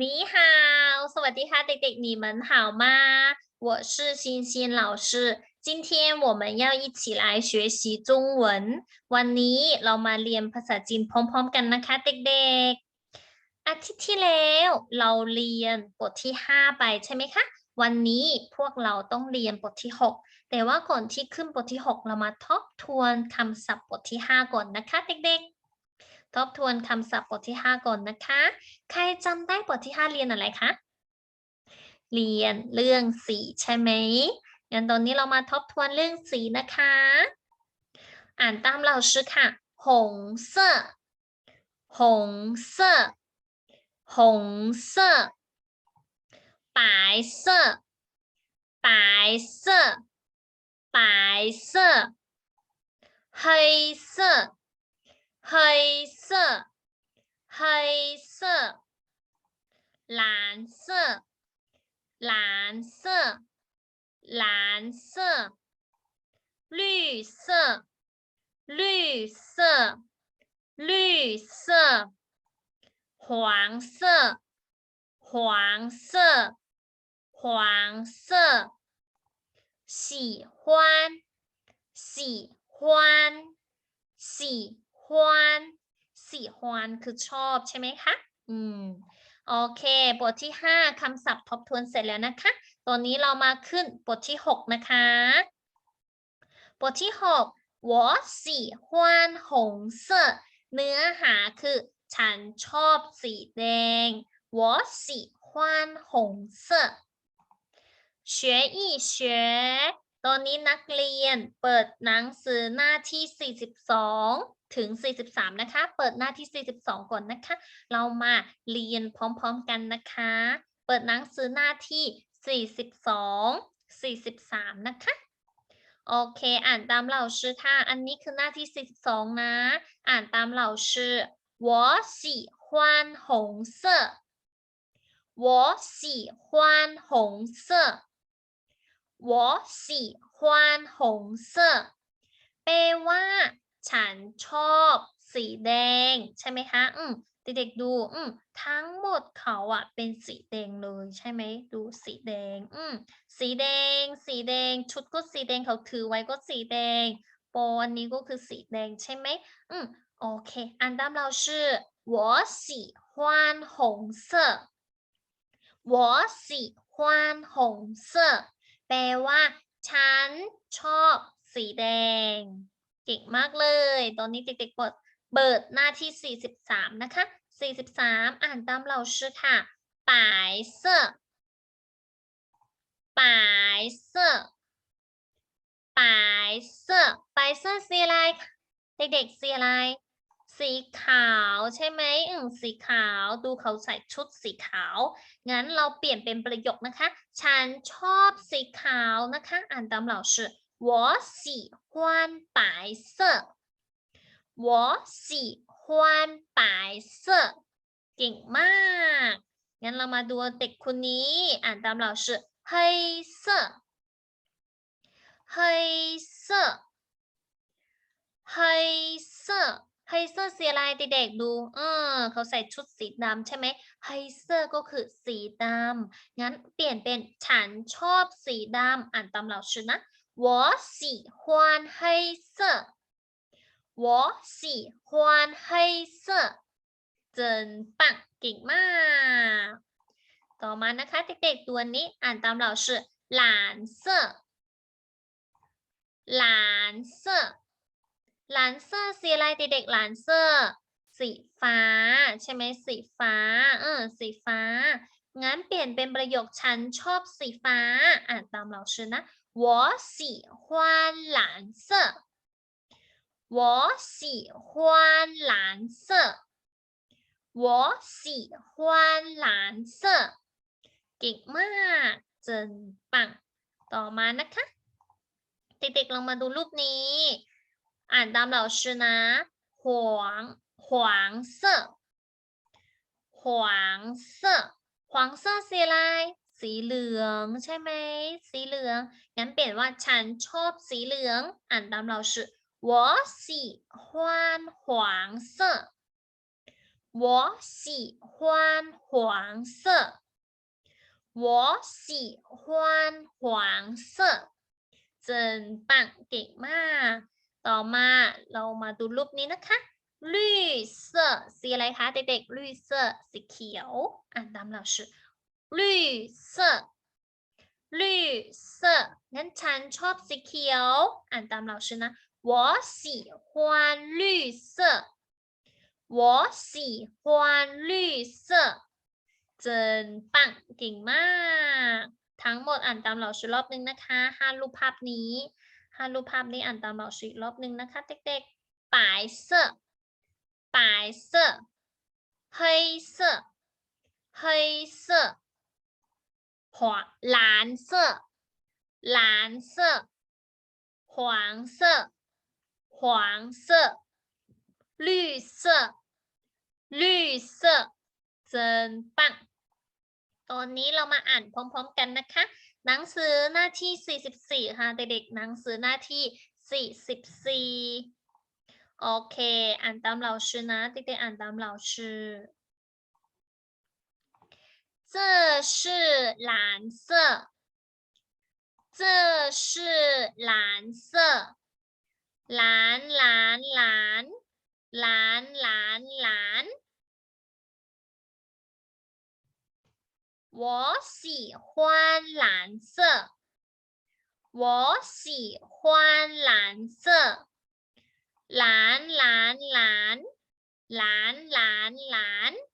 你好，สวัสดีค่ะเด็กๆ，你们好吗？我是欣欣老师，今天我们要一起来学习中文。วันนี้เรามาเรียนภาษาจีนพร้อมๆกันนะคะเด็กๆ อาทิตย์ที่แล้วเราเรียนบทที่ 5 ไปใช่ไหมคะ วันนี้พวกเราต้องเรียนบทที่ 6 แต่ว่าก่อนที่ขึ้นบทที่ 6 เรามาทบทวนคำศัพท์บทที่ 5 ก่อนนะคะเด็กๆ ทบทวนคำศัพท์บทที่ 5 ก่อนนะคะ ใครจำได้บทที่ 5 เรียนอะไรคะ เรียนเรื่องสีใช่ไหมงั้นตอนนี้เรามาทบทวนเรื่องสีนะคะ อ่านตามเราชื่อค่ะหงเสื้อหงเสื้อหงเสื้อ白色白色白色黑色 黑色黑色蓝色蓝色蓝色绿色绿色绿色黄色黄色黄色喜欢喜欢喜 欢喜欢คือชอบใช่ไหมคะ อืม โอเค บทที่ 5คำศัพท์ทบทวนเสร็จแล้วนะคะ ตอนนี้เรามาขึ้นบทที่ 6 นะคะ บทที่ 6我喜欢红色เนื้อหาคือ ฉันชอบสีแดง我喜欢红色学一学ตอนนี้นักเรียนเปิดหนังสือหน้าที่ 42 ถึง 43 นะคะ เปิดหน้าที่ 42 ก่อนนะคะ เรามาเรียนพร้อมๆกันนะคะ เปิดหนังสือหน้าที่ 42 43 นะคะ โอเค อ่านตามเหล่าชื่อค่ะ อันนี้คือหน้าที่ 42 นะ อ่านตามเหล่าชื่อ我喜欢红色我喜欢红色我喜欢红色แปลว่า ฉันชอบสีแดง ใช่ไหมคะ อืมเด็กๆดู อืมทั้งหมดเขาอะเป็นสีแดงเลยใช่ไหม ดูสีแดง อืมสีแดง สีแดง ชุดก็สีแดงเขาถือไว้ก็สีแดง โปอันนี้ก็คือสีแดงใช่ไหม อืมโอเค อ่านตามเราชื่อ我喜欢红色我喜欢红色แปลว่า ฉันชอบสีแดง เ ก่งมากเลย ตอนนี้เด็กๆกดเปิดหน้าที่ 43 นะคะ 43 อ่านตามเราชื่อค่ะไปายเซอร์ปายเซอร์ปายเซอร์ปายเซอร์สีอะไร เด็กๆสีอะไร สีขาวใช่ไหมอืมสีขาว ดูเขาใส่ชุดสีขาว งั้นเราเปลี่ยนเป็นประโยคนะคะ ฉันชอบสีขาวนะคะ อ่านตามเราชื่อ 我喜欢白色我喜欢白色เก่งมาก งั้นเรามาดูเด็กคนนี้ อ่านตามเราชื่อ黑色黑色黑色ไฮเซอร์สีอะไรเด็กๆดู เออ เขาใส่ชุดสีดำใช่ไหมไฮเซอร์ก็คือสีดำ งั้นเปลี่ยนเป็นฉันชอบสีดำ อ่านตามเราชื่อนะ 我喜欢黑色我喜欢黑色真棒เก่งมาก ต่อมานะคะเด็กๆตัวนี้ อ่านตามเราชื่อหลานเซอร์หลานเซอร์หลานเซอร์สีอะไรเด็กๆหลานเซอร์สีฟ้า ใช่ไหมสีฟ้า เออ สีฟ้า งั้นเปลี่ยนเป็นประโยคฉันชอบสีฟ้า อ่านตามเราชื่อนะ 我喜欢蓝色我喜欢蓝色我喜欢蓝色เก่งมากเจินปัง ต่อมานะคะ เด็กๆลองมาดูรูปนี้ อ่านตามเราชื่อนะ黄黄色黄色黄色สีอะไร สีเหลืองใช่ไหม สีเหลือง งั้นเปลี่ยนว่าฉันชอบสีเหลือง อ่านตามเราชื่อ我喜欢黄色 我喜欢黄色我喜欢黄色เจินปังเก่งมาก ต่อมาเรามาดูรูปนี้นะคะ绿色สีอะไรคะเด็กๆ绿色สีเขียว อ่านตามเราชื่อ 绿色绿色งั้นฉันชอบสีเขียว อ่านตามเราชื่อนะ我喜欢绿色我喜欢绿色เจินปังเก่งมาก ทั้งหมดอ่านตามเราชื่อรอบหนึ่งนะคะห้ารูปภาพนี้ห้ารูปภาพนี้อ่านตามเราชื่ออีกรอบหนึ่งนะคะเด็กๆ白色白色黑色黑色 黄蓝色蓝色黄色黄色绿色绿色เจินปังตอนนี้เรามาอ่านพร้อมๆกันนะคะ หนังสือหน้าที่ 44 ค่ะเด็กๆหนังสือหน้าที่ 44 โอเค อ่านตามเราชื่อนะเด็กๆอ่านตามเราชื่อ 这是蓝色这是蓝色蓝蓝蓝蓝蓝蓝我喜欢蓝色，我喜欢蓝色，蓝蓝蓝蓝蓝蓝。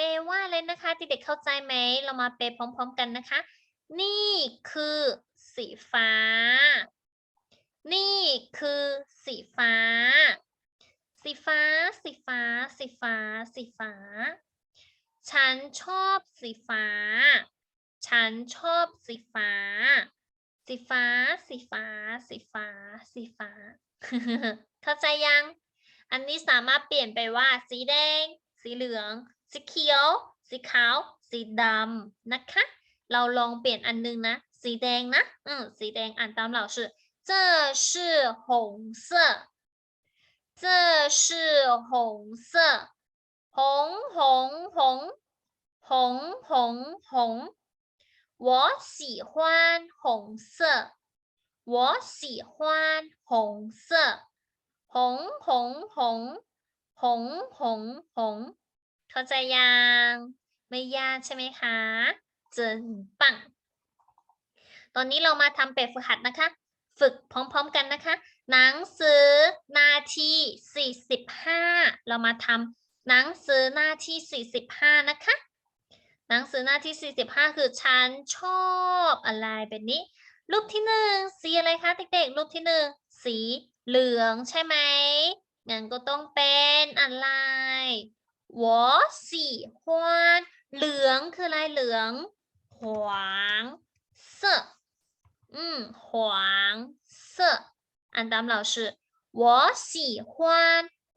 แปว่าอะไรนะคะเด็กๆเข้าใจไหม เรามาแปพร้อมๆกันนะคะ นี่คือสีฟ้า นี่คือสีฟ้า สีฟ้า สีฟ้า สีฟ้า สีฟ้า ฉันชอบสีฟ้า ฉันชอบสีฟ้า สีฟ้า สีฟ้า สีฟ้า สีฟ้า เข้าใจยัง อันนี้สามารถเปลี่ยนไปว่าสีแดง สีเหลือง สีเขียว สีขาว สีดำนะคะ เราลองเปลี่ยนอันนึงนะ สีแดงนะอืมสีแดงอ่านตามเรา是这是红色这是红色红红红红红红我喜欢红色我喜欢红色红红红红红红 เข้าใจยัง ไม่ยากใช่ไหมคะเจินปัง ตอนนี้เรามาทำแบบฝึกหัดนะคะ ฝึกพร้อมๆกันนะคะ หนังสือนาที45 เรามาทำหนังสือหน้าที่ 45 นะคะ หนังสือหน้าที่ 45 คือฉันชอบอะไรแบบนี้ รูปที่หนึ่งสีอะไรคะเด็กๆ รูปที่หนึ่งสีเหลืองใช่ไหมงั้นก็ต้องเป็นอะไร 我喜欢เหลืองคืออะไรเหลือง黄色อืม黄色อันตามเรา是我喜欢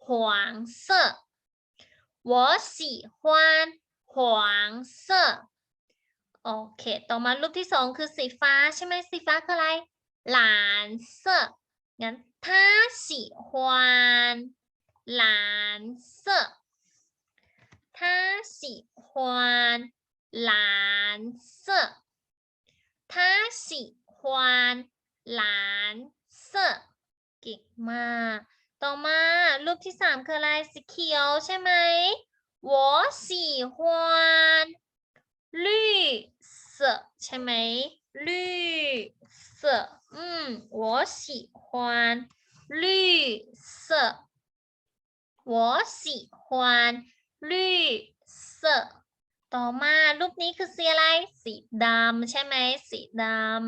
黄色我喜欢黄色โอเค ต่อมารูปที่สองคือสีฟ้าใช่ไหมสีฟ้าคืออะไร蓝色งั้น他喜欢蓝色 他喜欢蓝色他喜欢蓝色เก่งมาก ต่อมารูปที่สามคืออะไรสีเขียวใช่ไหม我喜欢绿色ใช่ไหม绿色อืม我喜欢绿色我喜欢 绿色ต่อมารูปนี้คือสีอะไร สีดำใช่ไหมสีด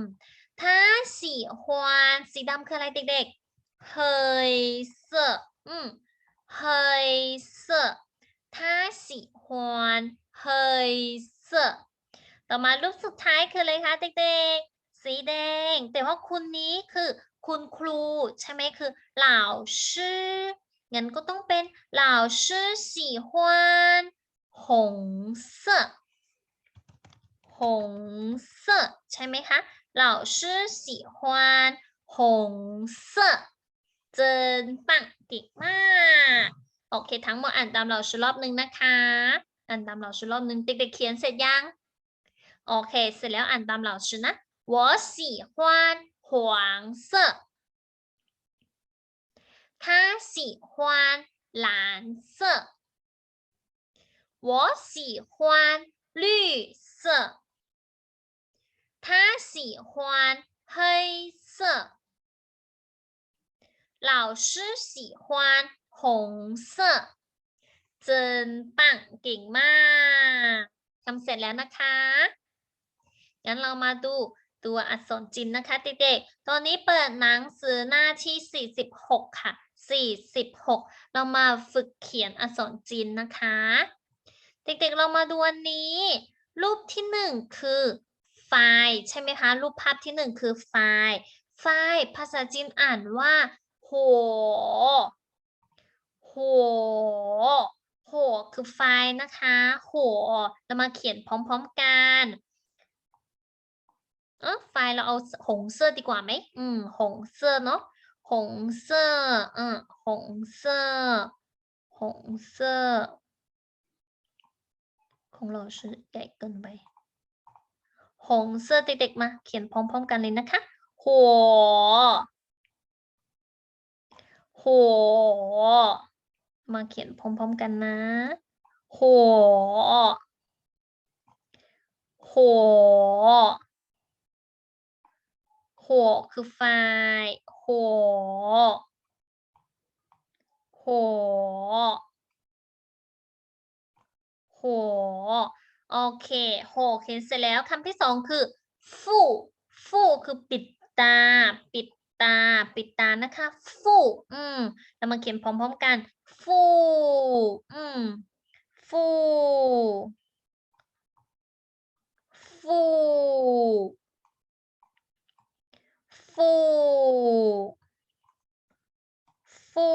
ำถ้าสีฮวานสีดำคืออะไรเด็กๆเฮยเซอืมเฮยเซถ้าสีฮวานเฮยเซต่อมารูปสุดท้ายคืออะไรคะเด็กๆ สีแดง แต่ว่าคุณนี้คือคุณครูใช่ไหมคือเหล่าชื่อ งั้นก็ต้องเป็น老师喜欢红色红色ใช่ไหมคะ老师喜欢红色เจินปังเก่งมาก โอเค ทั้งหมดอ่านตามเราชื่อรอบหนึ่งนะคะ อ่านตามเราชื่อรอบหนึ่งเด็กๆเขียนเสร็จยัง โอเค เสร็จแล้วอ่านตามเราชื่อนะ我喜欢黄色他 喜欢蓝色我喜欢绿色他喜欢黑色老师喜欢红色เจินปังเก่งมากทำเสร็จแล้วนะคะ งั้นเรามาดูตัวอักษรจีนนะคะเด็กๆ ตอนนี้เปิดหนังสือหน้าที่ 46 ค่ะ 46 เรามาฝึกเขียนอักษรจีนนะคะ เด็กๆเรามาดูอันนี้ รูปที่หนึ่งคือไฟล์ใช่ไหมคะ รูปภาพที่หนึ่งคือไฟล์ไฟล์ภาษาจีนอ่านว่าหัวหัวหัวคือไฟล์นะคะหัวเรามาเขียนพร้อมๆกันเออไฟล์เราเอาหงเสื้อดีกว่าไหมอืมหงเสื้อเนาะ หงเสื้อเออหงเสื้อหงเสื้อของเราชื่อใหญ่เกินไปหงเสื้อเด็กๆมา เขียนพร้อม ๆ กันเลยนะคะ หัว หัว มาเขียนพร้อม ๆ กันนะ หัว หัว หัวคือไฟ หัวหัวหัวโอเค โหเขียนเสร็จแล้วคำที่สองคือ ฟู่ ฟู่คือปิดตา ปิดตา ปิดตานะคะ ฟู่ อืมเรามาเขียนพร้อมๆกัน ฟู่ อืม ฟู่ ฟู่ ฟูฟู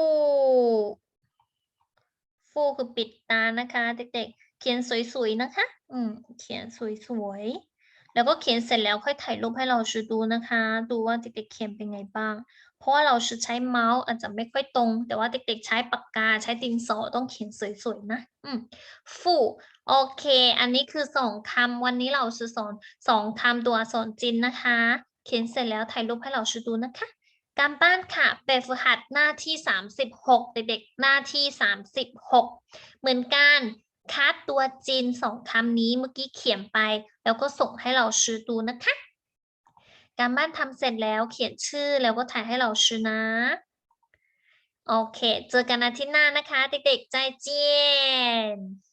ฟูคือปิดตานะคะ เด็กๆ เขียนสวยๆนะคะ อืม เขียนสวยๆ แล้วก็เขียนเสร็จแล้วค่อยถ่ายรูปให้เราชูดูนะคะ ดูว่าเด็กๆเขียนเป็นไงบ้าง เพราะว่าเราชูใช้เมาส์อาจจะไม่ค่อยตรง แต่ว่าเด็กๆ ใช้ปากกาใช้ดินสอต้องเขียนสวยๆนะ อืม ฟูโอเค อันนี้คือสองคำวันนี้เราจะสอนสองคำตัวอักษรจีนนะคะ เขียนเสร็จแล้วถ่ายรูปให้เราชูดูนะคะ การบ้านค่ะแบบฝึกหัดหน้าที่ 36 เด็กๆหน้าที่ 36 เหมือนกันคัดตัวจีนสองคำนี้เมื่อกี้เขียนไป แล้วก็ส่งให้เราชื่อดูนะคะ การบ้านทำเสร็จแล้วเขียนชื่อแล้วก็ถ่ายให้เราชื่อนะ โอเค เจอกันอาทิตย์หน้านะคะ เด็กๆ ใจเจียน